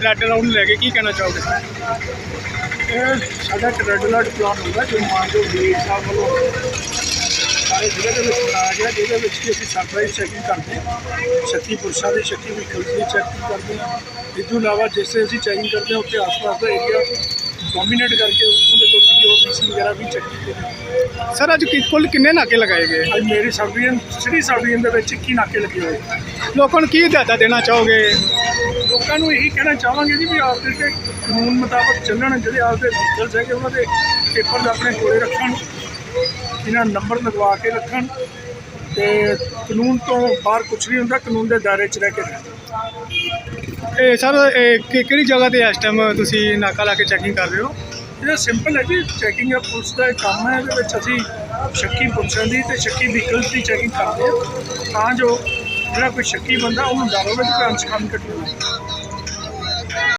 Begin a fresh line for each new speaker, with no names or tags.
Red round ਲੈ ਕੇ ਕੀ ਕਹਿਣਾ ਚਾਹੋਗੇ?
ਇਹ ਸਾਡਾ ਰੈੱਡ ਅਲਰਟ ਪਲਾਨ ਹੁੰਦਾ ਜੋ ਮਾਨਯੋਗ ਵੀਰ ਸਾਹਿਬ ਵੱਲੋਂ ਸਾਰੇ ਜ਼ਿਲ੍ਹੇ ਦੇ ਵਿੱਚ ਬਣਾਇਆ ਗਿਆ ਜਿਹਦੇ ਵਿੱਚ ਕਿ ਅਸੀਂ ਸਰਪ੍ਰਾਈਜ਼ ਚੈਕਿੰਗ ਕਰਦੇ ਹਾਂ। ਸ਼ੱਕੀ ਪੁਰਸ਼ਾਂ ਦੀ ਸ਼ੱਕੀ ਵਹੀਕਲਸ ਦੀ ਚੈਕਿੰਗ ਕਰਦੇ ਹਾਂ। ਇਸ ਤੋਂ ਇਲਾਵਾ ਜਿਸੇ ਅਸੀਂ ਚੈਕਿੰਗ ਕਰਦੇ ਹਾਂ ਉੱਥੇ ਆਸ-ਪਾਸ ਦਾ ਏਰੀਆ ਡੋਮੀਨੇਟ ਕਰਕੇ ਉਹਦੇ ਕੋਲ ਕੀ ਹੋਰ ਮਿਸ਼ਨ ਵਗੈਰਾ ਵੀ ਚੈੱਕ ਕੀਤੇ ਨੇ।
ਸਰ ਅੱਜ ਕੀ- ਕੁੱਲ ਕਿੰਨੇ ਨਾਕੇ ਲਗਾਏ ਗਏ?
ਅੱਜ ਮੇਰੀ sub division city sub division ਦੇ ਵਿੱਚ 21 ਨਾਕੇ ਲੱਗੇ ਹੋਏ।
ਲੋਕਾਂ ਨੂੰ ਕੀ ਹਦਾਇਤਾਂ ਦੇਣਾ ਚਾਹੋਗੇ?
ਲੋਕਾਂ ਨੂੰ ਇਹੀ ਕਹਿਣਾ ਚਾਹਾਂਗੇ ਜੀ ਵੀ ਆਪਦੇ ਤੇ ਕਾਨੂੰਨ ਮੁਤਾਬਕ ਚੱਲਣ ਜਿਹੜੇ ਆਪਦੇ ਵਹੀਕਲਸ ਹੈਗੇ ਉਹਨਾਂ ਦੇ ਪੇਪਰ ਆਪਣੇ ਕੋਲੇ ਰੱਖਣ ਇਹਨਾਂ ਨੰਬਰ ਲਗਵਾ ਕੇ ਰੱਖਣ ਤੇ ਕਾਨੂੰਨ ਤੋਂ ਬਾਹਰ ਕੁਝ ਨਹੀਂ ਹੁੰਦਾ ਕਾਨੂੰਨ ਦੇ ਦਾਇਰੇ 'ਚ ਰਹਿ ਕੇ
ਇਹ ਸਰ ਇਹ ਕਿ- ਕਿਹੜੀ ਜਗ੍ਹਾ ਤੇ ਇਸ ਟਾਈਮ ਤੁਸੀਂ ਨਾਕਾ ਲਾ ਕੇ ਚੈਕਿੰਗ ਕਰ ਰਹੇ ਹੋ?
ਇਹ ਸਿੰਪਲ ਹੈ ਜੀ ਚੈਕਿੰਗ ਆ ਪੁਲਿਸ ਦਾ ਇਹ ਕੰਮ ਹੈ ਇਹਦੇ ਵਿੱਚ ਅਸੀਂ ਸ਼ੱਕੀ ਪੁਲਿਸਾਂ ਦੀ ਤੇ ਸ਼ੱਕੀ ਵਹੀਕਲਸ ਦੀ ਚੈਕਿੰਗ ਕਰਦੇ ਹਾਂ। ਤਾਂ ਜੋ ਜਿਹੜਾ ਕੋਈ ਸ਼ੱਕੀ ਬੰਦਾ ਉਹਨੂੰ ਡਰ ਹੋਵੇ ਕਿ ਕੰਮ ਕੱਟਣਾ